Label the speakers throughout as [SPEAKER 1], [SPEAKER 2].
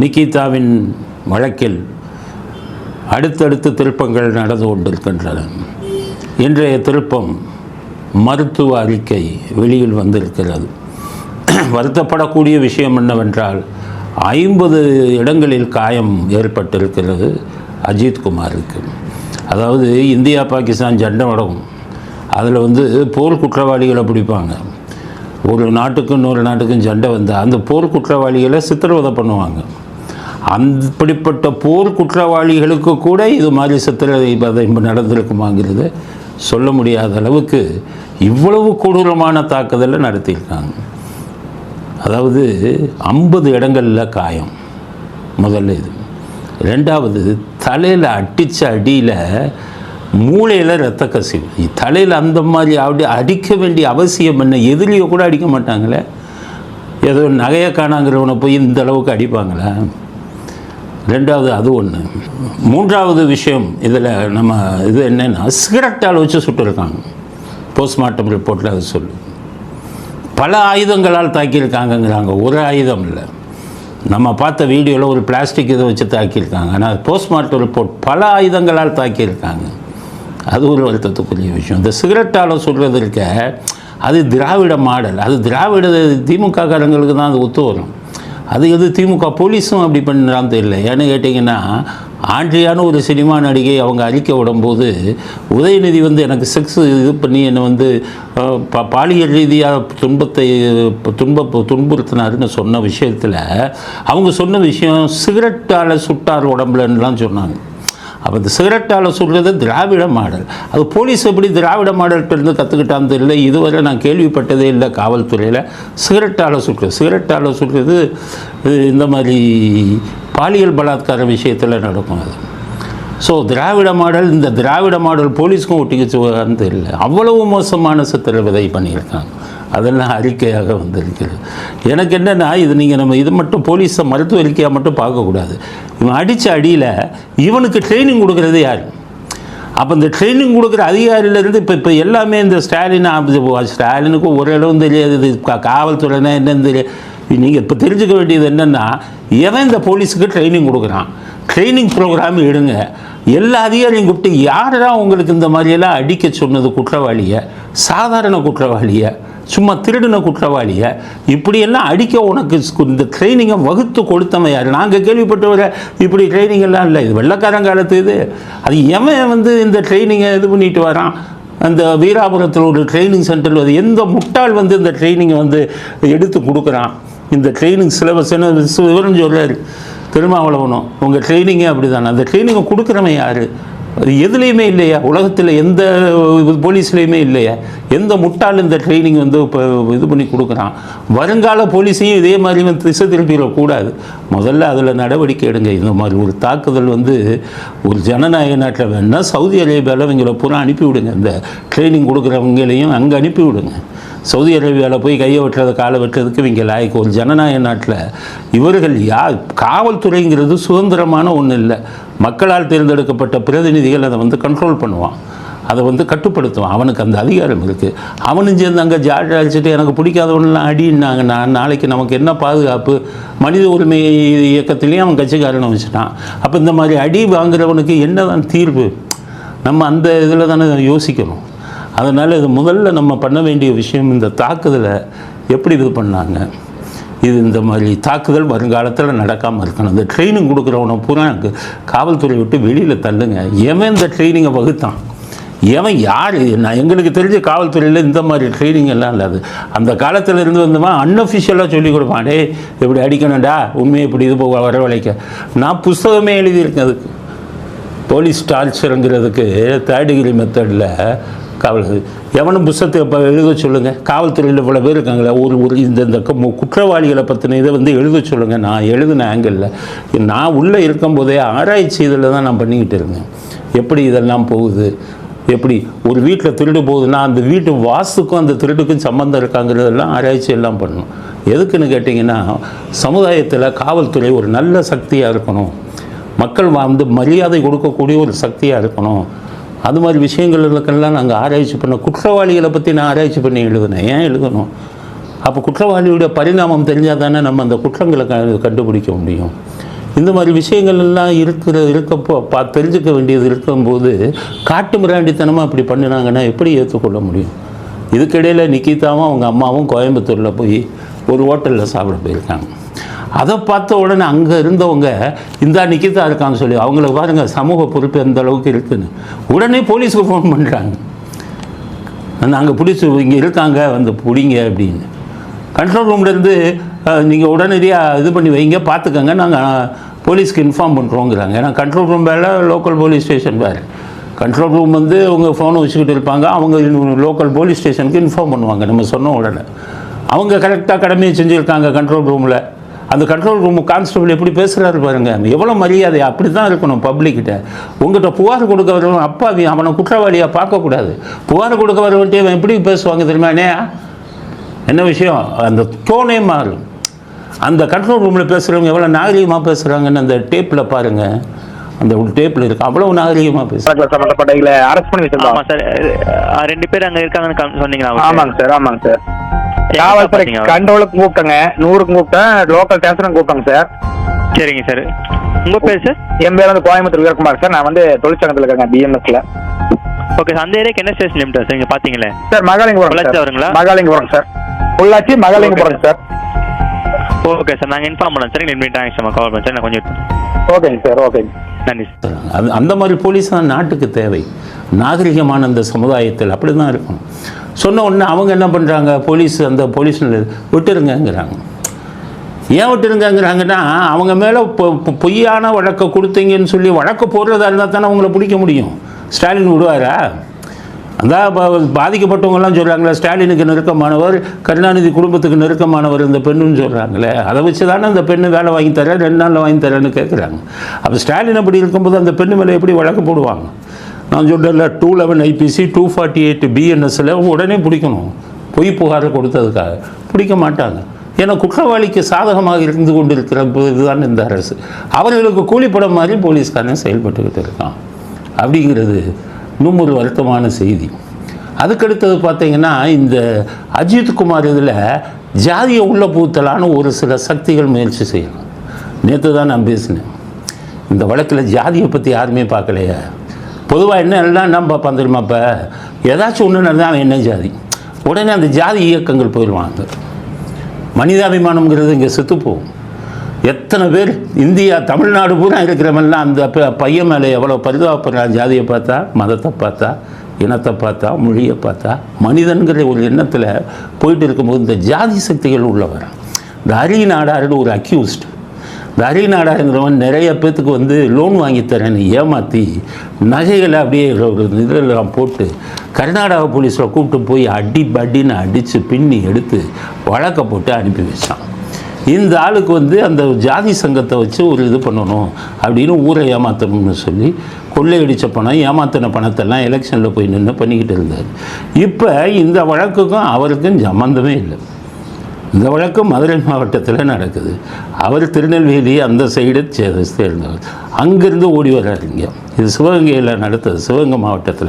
[SPEAKER 1] நிகிதாவின் வழக்கில் அடுத்தடுத்து திருப்பங்கள் நடந்து கொண்டிருக்கின்றன. இன்றைய திருப்பம் மருத்துவ அறிக்கை வெளியில் வந்திருக்கிறது. வருத்தப்படக்கூடிய விஷயம் என்னவென்றால் ஐம்பது இடங்களில் காயம் ஏற்பட்டிருக்கிறது அஜித்குமாருக்கு. அதாவது இந்தியா பாகிஸ்தான் சண்டை நடக்கும் அதில் வந்து போர் குற்றவாளிகளை பிடிப்பாங்க. ஒரு நாட்டுக்கும் இன்னொரு நாட்டுக்கும் சண்டை வந்தால் அந்த போர் குற்றவாளிகளை சித்திரவதை பண்ணுவாங்க. அப்படிப்பட்ட போர் குற்றவாளிகளுக்கு கூட இது மாதிரி சித்திரதை நடந்திருக்குமாங்கிறது சொல்ல முடியாத அளவுக்கு இவ்வளவு கொடூரமான தாக்குதலை நடத்தியிருக்காங்க. அதாவது ஐம்பது இடங்களில் காயம். முதல்ல இது. ரெண்டாவது தலையில் அடித்த அடியில் மூளையில் ரத்த கசிவு. தலையில் அந்த மாதிரி அப்படி அடிக்க வேண்டிய அவசியம் என்ன? எதிரியை கூட அடிக்க மாட்டாங்களே. ஏதோ நகையை காணாங்கிறவனை போய் இந்த அளவுக்கு அடிப்பாங்களா? ரெண்டாவது அது ஒன்று மூன்றாவது விஷயம் இதில் நம்ம இது என்னென்னா சிகரெட்டால் வச்சு சுட்டுருக்காங்க. போஸ்ட்மார்ட்டம் ரிப்போர்ட்டில் அது சொல்லு. பல ஆயுதங்களால் தாக்கியிருக்காங்கங்கிறாங்க. ஒரு ஆயுதம் இல்லை. நம்ம பார்த்த வீடியோவில் ஒரு பிளாஸ்டிக் இதை வச்சு தாக்கியிருக்காங்க. ஆனால் போஸ்ட்மார்ட்டம் ரிப்போர்ட் பல ஆயுதங்களால் தாக்கியிருக்காங்க. அது ஒரு வருத்தத்துக்குரிய விஷயம். இந்த சிகரெட்டால் சொல்கிறது இருக்க அது திராவிட மாடல். அது திராவிட திமுக காரங்களுக்கு தான் அது ஒத்து வரும். அது எது திமுக போலீஸும் அப்படி பண்ணுறான்னு தெரியல. ஏன்னு கேட்டிங்கன்னா ஆண்ட்ரியான ஒரு சினிமா நடிகை அவங்க அழிக்க விடும்போது உதயநிதி வந்து எனக்கு செக்ஸ் இது பண்ணி என்னை வந்து ப பாலியல் ரீதியாக துன்பத்தை துன்ப துன்புறுத்தினாருன்னு சொன்ன விஷயத்தில் அவங்க சொன்ன விஷயம் சிகரெட்டால் சுட்டார் உடம்புலன்னுலாம் சொன்னாங்க. அப்போ இந்த சிகரெட்டால் சொல்கிறது திராவிட மாடல். அது போலீஸ் எப்படி திராவிட மாடல்கிட்டருந்து கற்றுக்கிட்டான்னு தெரியல. இதுவரை நான் கேள்விப்பட்டதே இல்லை காவல்துறையில். சிகரெட்டால் சுட்டுறது சிகரெட்டால் சொல்கிறது இந்த மாதிரி பாலியல் பலாத்கார விஷயத்தில் நடக்கும் அது. ஸோ திராவிட மாடல் இந்த திராவிட மாடல் போலீஸ்க்கும் ஒட்டிக்கிச்சு தெரியல. அவ்வளவு மோசமான சித்திரவதை பண்ணியிருக்காங்க. அதெல்லாம் அறிக்கையாக வந்திருக்கிறது. எனக்கு என்னென்னா இது நீங்கள் நம்ம இது மட்டும் போலீஸை மருத்துவ அறிக்கையாக மட்டும் பார்க்கக்கூடாது. இவன் அடித்த அடியில் இவனுக்கு ட்ரைனிங் கொடுக்குறது யார்? அப்போ இந்த ட்ரைனிங் கொடுக்குற அதிகாரியிலேருந்து இப்போ இப்போ எல்லாமே இந்த ஸ்டாலின் ஸ்டாலினுக்கும் ஸ்டாலினுக்கு ஒரு இடமும் தெரியாது. இது காவல்துறைனா என்னன்னு தெரியாது. நீங்கள் இப்போ தெரிஞ்சுக்க வேண்டியது என்னென்னா எவன் இந்த போலீஸுக்கு ட்ரைனிங் கொடுக்குறான்? ட்ரைனிங் ப்ரோக்ராம் எடுங்க. எல்லா அதிகாரியும் கூப்பிட்டு யாரெல்லாம் உங்களுக்கு இந்த மாதிரியெல்லாம் அடிக்க சொன்னது குற்றவாளியை? சாதாரண குற்றவாளியை? சும்மா திருடின குற்றவாளியை இப்படியெல்லாம் அடிக்க உனக்கு இந்த ட்ரைனிங்கை வகுத்து கொடுத்தவன் யார்? நாங்கள் கேள்விப்பட்டவரை இப்படி ட்ரைனிங் எல்லாம் இல்லை. இது வெள்ளக்காரன் காலத்து இது. அது எவன் வந்து இந்த ட்ரைனிங்கை இது பண்ணிட்டு வரான்? அந்த வீராபுரத்தில் ஒரு ட்ரைனிங் சென்டரில் வந்து எந்த முட்டாள் வந்து இந்த ட்ரைனிங்கை வந்து எடுத்து கொடுக்குறான்? இந்த ட்ரைனிங் சிலபஸ் என்ன விவரம் சொல்கிறாரு திருமாவளவனும் உங்கள் ட்ரைனிங்கே அப்படி தானே அந்த ட்ரைனிங்கை கொடுக்குறவன் யார்? அது எதுலேயுமே இல்லையா? உலகத்தில் எந்த போலீஸ்லேயுமே இல்லையா? எந்த முட்டாள் இந்த ட்ரைனிங் வந்து இப்போ இது பண்ணி கொடுக்குறான்? வருங்கால போலீஸையும் இதே மாதிரி வந்து திசை திருப்பிடக்கூடாது. முதல்ல அதில் நடவடிக்கை எடுங்க. இந்த மாதிரி ஒரு தாக்குதல் வந்து ஒரு ஜனநாயக நாட்டில் வேணுன்னா சவுதி அரேபியாவில் இவங்களை பூரா அனுப்பி விடுங்க இந்த ட்ரைனிங் கொடுக்குறவங்களையும் அங்கே அனுப்பிவிடுங்க. சவுதி அரேபியாவில் போய் கையை வெட்டுறது காலை வெட்டுறதுக்கு இவங்க லாய்க்கு ஒரு ஜனநாயக நாட்டில் இவர்கள் யார் காவல்துறைங்கிறது சுதந்திரமான ஒன்றும் இல்லை. மக்களால் தேர்ந்தெடுக்கப்பட்ட பிரதிநிதிகள் அதை வந்து கண்ட்ரோல் பண்ணுவான். அதை வந்து கட்டுப்படுத்துவான். அவனுக்கு அந்த அதிகாரம் இருக்குது அவனும் சேர்ந்து அங்கே ஜாடி அடிச்சுட்டு எனக்கு பிடிக்காதவனெலாம் அடின்னாங்க. நான் நாளைக்கு நமக்கு என்ன பாதுகாப்பு? மனித உரிமை இயக்கத்திலையும் அவன் கட்சிக்காரனை வச்சுட்டான். அப்போ இந்த மாதிரி அடி வாங்குறவனுக்கு என்னதான் தீர்வு? நம்ம அந்த இதில் தானே யோசிக்கணும். அதனால் இது முதல்ல நம்ம பண்ண வேண்டிய விஷயம் இந்த தாக்குதலை எப்படி இது பண்ணாங்க? இது இந்த மாதிரி தாக்குதல் வருங்காலத்தில் நடக்காமல் இருக்கணும். இந்த ட்ரைனிங் கொடுக்குறவனை பூரா எனக்கு காவல்துறை விட்டு வெளியில் தள்ளுங்க. எவன் இந்த ட்ரைனிங்கை வகுத்தான்? எவன் யார்? நான் எங்களுக்கு தெரிஞ்ச காவல்துறையில் இந்த மாதிரி ட்ரைனிங் எல்லாம் இல்லாது அந்த காலத்தில் இருந்து வந்தவன் அன்அஃபிஷியலாக சொல்லி கொடுப்பான். டே இப்படி அடிக்கணும்டா உண்மையை இப்படி இது போக வரவழைக்க. நான் புஸ்தகமே எழுதியிருக்கேன் அதுக்கு. போலீஸ் டார்ச்சருங்கிறதுக்கு தேர்ட் டிகிரி மெத்தடில் காவல் எவனும் புஸ்தகத்தை இப்போ எழுத சொல்லுங்கள் காவல்துறையில் இவ்வளோ பேர் இருக்காங்களே ஒரு ஒரு இந்த இந்த குற்றவாளிகளை பற்றின இதை வந்து எழுத சொல்லுங்கள் நான் எழுதின ஆங்கிளில் நான் உள்ளே இருக்கும்போதே ஆராய்ச்சி இதில் தான் நான் பண்ணிக்கிட்டு இருந்தேன். எப்படி இதெல்லாம் போகுது? எப்படி ஒரு வீட்டில் திருடு போகுதுன்னா அந்த வீட்டு வாசுக்கும் அந்த திருடுக்கும் சம்மந்தம் இருக்காங்கிறதெல்லாம் ஆராய்ச்சி எல்லாம் பண்ணணும். எதுக்குன்னு கேட்டிங்கன்னா சமுதாயத்தில் காவல்துறை ஒரு நல்ல சக்தியாக இருக்கணும். மக்கள் வந்து மரியாதை கொடுக்கக்கூடிய ஒரு சக்தியாக இருக்கணும். அது மாதிரி விஷயங்களுக்கெல்லாம் நாங்கள் ஆராய்ச்சி பண்ண குற்றவாளிகளை பற்றி நான் ஆராய்ச்சி பண்ணி எழுதினேன். ஏன் எழுதணும்? அப்போ குற்றவாளியுடைய பரிணாமம் தெரிஞ்சால் தானே நம்ம அந்த குற்றங்களை க கண்டுபிடிக்க முடியும். இந்த மாதிரி விஷயங்கள் எல்லாம் இருக்கிற இருக்கப்போ பா தெரிஞ்சுக்க வேண்டியது இருக்கும்போது காட்டு மிராண்டித்தனமாக அப்படி பண்ணினாங்கன்னா எப்படி ஏற்றுக்கொள்ள முடியும்? இதுக்கிடையில் நிக்கிதாவும் அவங்க அம்மாவும் கோயம்புத்தூரில் போய் ஒரு ஹோட்டலில் சாப்பிட போயிருக்காங்க. அதை பார்த்த உடனே அங்கே இருந்தவங்க இந்த நிக்கிதா இருக்கான்னு சொல்லி அவங்கள பாருங்கள் சமூக பொறுப்பு எந்த அளவுக்கு இருக்குன்னு. உடனே போலீஸுக்கு ஃபோன் பண்ணுறாங்க நாங்கள் பிடிச்சி இங்கே இருக்காங்க வந்து பிடிங்க அப்படின்னு. கண்ட்ரோல் ரூம்லேருந்து நீங்கள் உடனடியாக இது பண்ணி வைங்க பார்த்துக்கங்க நாங்கள் போலீஸ்க்கு இன்ஃபார்ம் பண்ணுறோங்கிறாங்க ஏன்னா கண்ட்ரோல் ரூம் வேலை லோக்கல் போலீஸ் ஸ்டேஷன் வேறு. கண்ட்ரோல் ரூம் வந்து உங்கள் ஃபோனை வச்சுக்கிட்டு இருப்பாங்க அவங்க லோக்கல் போலீஸ் ஸ்டேஷனுக்கு இன்ஃபார்ம் பண்ணுவாங்க நம்ம சொன்ன உடனே. அவங்க கரெக்டாக கடமையை செஞ்சுருக்காங்க கண்ட்ரோல் ரூமில் அந்த கண்ட்ரோல் ரூம் கான்ஸ்டபிள் எப்படி பேசுகிறாரு பாருங்க. எவ்வளோ மரியாதை அப்படி தான் இருக்கணும் பப்ளிக்கிட்ட உங்கள்கிட்ட புகார் கொடுக்க வரவன் அப்பாவி அவனை குற்றவாளியாக பார்க்கக்கூடாது. புகார் கொடுக்க வரவன்ட்டு அவன் எப்படி பேசுவாங்க தெரியுமா அண்ணே? என்ன விஷயம்? அந்த டோனே மாறும். அந்த கண்ட்ரோல் ரூமில் பேசுகிறவங்க எவ்வளோ நாகரிகமாக பேசுகிறாங்கன்னு அந்த டேப்பில் பாருங்கள் அந்த ஒரு டேப்பில் இருக்கு. அவ்வளோ நாகரிகமாக பேசுகிறாங்க
[SPEAKER 2] வழக்குல சம்பந்தப்பட்டவங்களை அரெஸ்ட் பண்ணி
[SPEAKER 3] ஆமா
[SPEAKER 2] வச்சிருந்தோம்
[SPEAKER 3] சார் ரெண்டு பேர் அங்க இருக்காங்கன்னு சொன்னீங்களா?
[SPEAKER 2] ஆமாங்க சார் ஆமாங்க சார். காவல்துறை? கண்ட்ரோலுக்கு கூப்பிட்டேங்க. நூறுக்கு கூப்பிட்டேன். லோக்கல் ஸ்டேஷனுக்கு கூப்பிட்டேங்க சார்
[SPEAKER 3] சரிங்க சார் உங்க பேர் சார்
[SPEAKER 2] என் பேர் வந்து கோயம்புத்தூர் வீரகுமார் சார் நான் வந்து தொழிற்சங்கத்தில் இருக்கேங்க பிஎம்எஸ்ல
[SPEAKER 3] ஓகே சார் அந்த ஏரியாக்கு என்ன ஸ்டேஷன் லிமிட் சார் இங்க பாத்தீங்களே.
[SPEAKER 2] சார் மகாலிங்கபுரம்
[SPEAKER 3] வருங்களா?
[SPEAKER 2] Mahalingapuram sir Pollachi Mahalingapuram sir
[SPEAKER 3] okay sir நாங்க இன்ஃபார்ம் பண்ணோம் சார் இனிமேல் ஆக்ஷன் கால் பண்ணேன் சார் நான் கொஞ்சம்
[SPEAKER 2] ஓகேங்க சார் ஓகேங்க.
[SPEAKER 3] நன்றி சார்
[SPEAKER 1] அது அந்த மாதிரி போலீஸ் தான் நாட்டுக்கு தேவை. நாகரிகமான அந்த சமுதாயத்தில் அப்படி தான் இருக்கும் சொன்ன உடனே அவங்க என்ன பண்ணுறாங்க போலீஸ் அந்த போலீஸ் விட்டுருங்கங்கிறாங்க. ஏன் விட்டுருங்கங்கிறாங்கன்னா அவங்க மேலே பொய்யான வழக்கை கொடுத்தீங்கன்னு சொல்லி வழக்கு போடுறதா இருந்தால் தானே அவங்கள பிடிக்க முடியும். ஸ்டாலின் விடுவாரா? அதான் பாதிக்கப்பட்டவங்கலாம் சொல்கிறாங்களே ஸ்டாலினுக்கு நெருக்கமானவர் கருணாநிதி குடும்பத்துக்கு நெருக்கமானவர் இந்த பெண்ணுன்னு சொல்கிறாங்களே அதை வச்சு தானே அந்த பெண்ணு வேலை வாங்கி தரேன் ரெண்டு நாளில் வாங்கி தரேன்னு கேட்குறாங்க அப்போ ஸ்டாலின் அப்படி இருக்கும்போது அந்த பெண்ணு மேலே எப்படி வழக்கு போடுவாங்க? நான் சொல்கிறேன்ல two eleven IPC two forty eight பிஎன்எஸ்ல உடனே பிடிக்கணும். பொய் புகாரை கொடுத்ததுக்காக. பிடிக்க மாட்டாங்க. ஏன்னா குற்றவாளிக்கு சாதகமாக இருந்து கொண்டிருக்கிற இதுதான் இந்த அரசு. அவர்களுக்கு கூலிப்படம் மாதிரி போலீஸ்காரன் செயல்பட்டுக்கிட்டு இருக்கான். அப்படிங்கிறது இன்னும் ஒரு வருத்தமான செய்தி. அதுக்கடுத்தது பார்த்தீங்கன்னா இந்த அஜித் குமார் இதில் ஜாதியை உள்ள பூத்தலான்னு ஒரு சில சக்திகள் முயற்சி செய்யணும். நேற்று தான் நான் பேசினேன். இந்த வழக்கில் ஜாதியை பற்றி யாருமே பார்க்கலையா. பொதுவாக என்ன எல்லாம் என்ன பார்ப்பான் தெரியுமா இப்போ ஏதாச்சும் ஒன்று நடந்தால் அவன் என்ன ஜாதி? உடனே அந்த ஜாதி இயக்கங்கள் போயிடுவாங்க மனிதாபிமானம்ங்கிறது இங்கே செத்து எத்தனை பேர் இந்தியா தமிழ்நாடு பூரா இருக்கிறவன்லாம் அந்த பையன் மேலே எவ்வளோ பரிதாபப்படுறான்? ஜாதியை பார்த்தா மதத்தை பார்த்தா இனத்தை பார்த்தா மொழியை பார்த்தா மனிதன்கிற ஒரு எண்ணத்தில் போயிட்டு இருக்கும்போது இந்த ஜாதி சக்திகள் உள்ள வரான். இந்த அரி நாடாருன்னு ஒரு அக்யூஸ்ட் இந்த அரி நிறைய பேர்த்துக்கு வந்து லோன் வாங்கித்தரேன்னு ஏமாற்றி நகைகளை அப்படியே ஒரு இதெல்லாம் போட்டு கர்நாடகா போலீஸில் கூப்பிட்டு போய் அடி பட்டின்னு அடித்து பின்னி எடுத்து வழக்கை போட்டு அனுப்பி வச்சான். இந்த ஆளுக்கு வந்து அந்த ஜாதி சங்கத்தை வச்சு ஒரு இது பண்ணணும் அப்படின்னு ஊரை ஏமாற்றணும்னு சொல்லி கொள்ளையடித்த பணம் ஏமாத்தின பணத்தெல்லாம் எலெக்ஷனில் போய் நின்று பண்ணிக்கிட்டு இருந்தார். இப்போ இந்த வழக்குக்கும் அவருக்கும் சம்மந்தமே இல்லை. இந்த வழக்கம் மதுரை மாவட்டத்தில் நடக்குது. அவர் திருநெல்வேலி அந்த சைடு சே- சேர்ந்தவர். அங்கேருந்து ஓடி வர்றாருங்க இது சிவகங்கையில் நடத்தது சிவகங்கை மாவட்டத்தில்.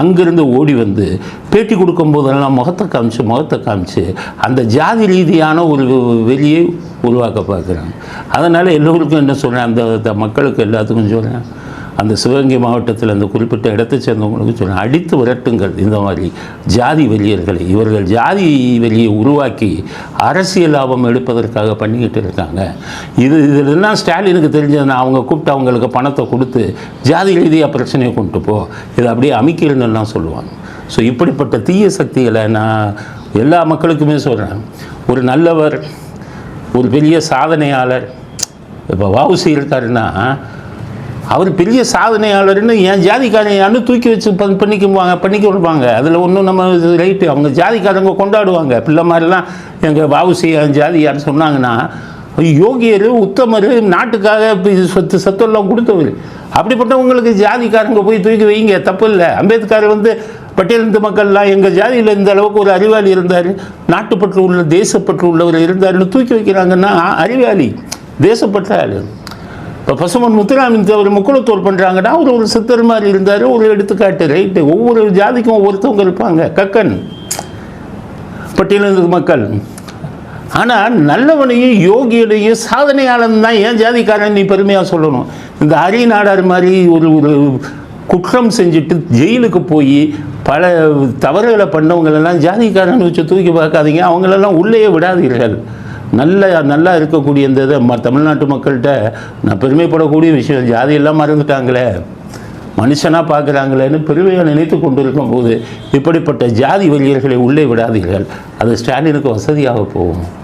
[SPEAKER 1] அங்கேருந்து ஓடி வந்து பேட்டி கொடுக்கும்போதெல்லாம் முகத்தை காமிச்சு முகத்தை காமிச்சு அந்த ஜாதி ரீதியான ஒரு வெளியை உருவாக்க பார்க்குறாங்க. அதனால் எல்லோருக்கும் என்ன சொல்கிறேன் அந்த மக்களுக்கு எல்லாத்துக்கும் சொல்கிறேன் அந்த சிவகங்கை மாவட்டத்தில் அந்த குறிப்பிட்ட இடத்தை சேர்ந்தவங்களுக்கு சொன்னேன் அடித்து விரட்டுங்கள். இந்த மாதிரி ஜாதி வெளியர்களை இவர்கள் ஜாதி வெளியை உருவாக்கி அரசியல் லாபம் எடுப்பதற்காக பண்ணிக்கிட்டு இருக்காங்க. இது இதெல்லாம் ஸ்டாலினுக்கு தெரிஞ்சதுன்னா அவங்க கூப்பிட்டு அவங்களுக்கு பணத்தை கொடுத்து ஜாதி ரீதியாக பிரச்சனையை கொண்டு போ. இதை அப்படியே அமைக்கிறேன்னுலாம் சொல்லுவாங்க. ஸோ இப்படிப்பட்ட தீய சக்திகளை நான் எல்லா மக்களுக்குமே சொல்கிறேன் ஒரு நல்லவர் ஒரு பெரிய சாதனையாளர் இப்போ வவுசி இருக்காருன்னா அவர் பெரிய சாதனையாளர்னு என் ஜாதிக்காரன் தூக்கி வச்சு பண் பண்ணிக்குவாங்க பண்ணிக்க விடுவாங்க அதில் ஒன்றும் நம்ம ரைட்டு அவங்க ஜாதிக்காரங்க கொண்டாடுவாங்க. பிள்ளை மாதிரிலாம் எங்கள் வாவுசி என் ஜாதி யார் சொன்னாங்கன்னா யோகியர் உத்தமர் நாட்டுக்காக இது சொத்து சத்தெல்லாம் கொடுத்தவர். அப்படிப்பட்டவங்களுக்கு ஜாதிக்காரங்க போய் தூக்கி வைங்க. தப்பு இல்லை. அம்பேத்கர் வந்து பட்டியலந்து மக்கள்லாம் எங்கள் ஜாதியில் இந்த அளவுக்கு ஒரு அறிவாளி இருந்தார். நாட்டுப்பற்று உள்ள தேசப்பற்று உள்ளவர் இருந்தாருன்னு தூக்கி வைக்கிறாங்கன்னா அறிவாளி தேசப்பற்ற ஆளு இப்போ பசுமன் முத்துராமின் தேவர் முக்குளத்தோர் பண்ணுறாங்கன்னா அவர் ஒரு சித்தர் மாதிரி இருந்தார் ஒரு எடுத்துக்காட்டு. ரைட்டு ஒவ்வொரு ஜாதிக்கும் ஒவ்வொருத்தவங்க இருப்பாங்க. கக்கன் பட்டியலிருந்து மக்கள். ஆனால் நல்லவனையும் யோகியனையும் சாதனையாளன் தான் ஏன் ஜாதிக்காரன் நீ பெருமையாக சொல்லணும்? இந்த அரிய நாடார் மாதிரி ஒரு ஒரு குற்றம் செஞ்சுட்டு ஜெயிலுக்கு போய் பல தவறுகளை பண்ணவங்களெல்லாம் ஜாதிக்காரன் வச்சு தூக்கி பார்க்காதீங்க. அவங்களெல்லாம் உள்ளேயே விடாதீர்கள். நல்ல நல்லா இருக்கக்கூடிய இந்த இதை ம தமிழ்நாட்டு மக்கள்கிட்ட நான் பெருமைப்படக்கூடிய விஷயம் ஜாதி எல்லாம் மறந்துட்டாங்களே. மனுஷனாக பார்க்குறாங்களேன்னு பெருமையாக நினைத்து கொண்டிருக்கும் போது இப்படிப்பட்ட ஜாதி வெறியர்களை உள்ளே விடாதீர்கள். அது ஸ்டாலினுக்கு வசதியாக போகும்.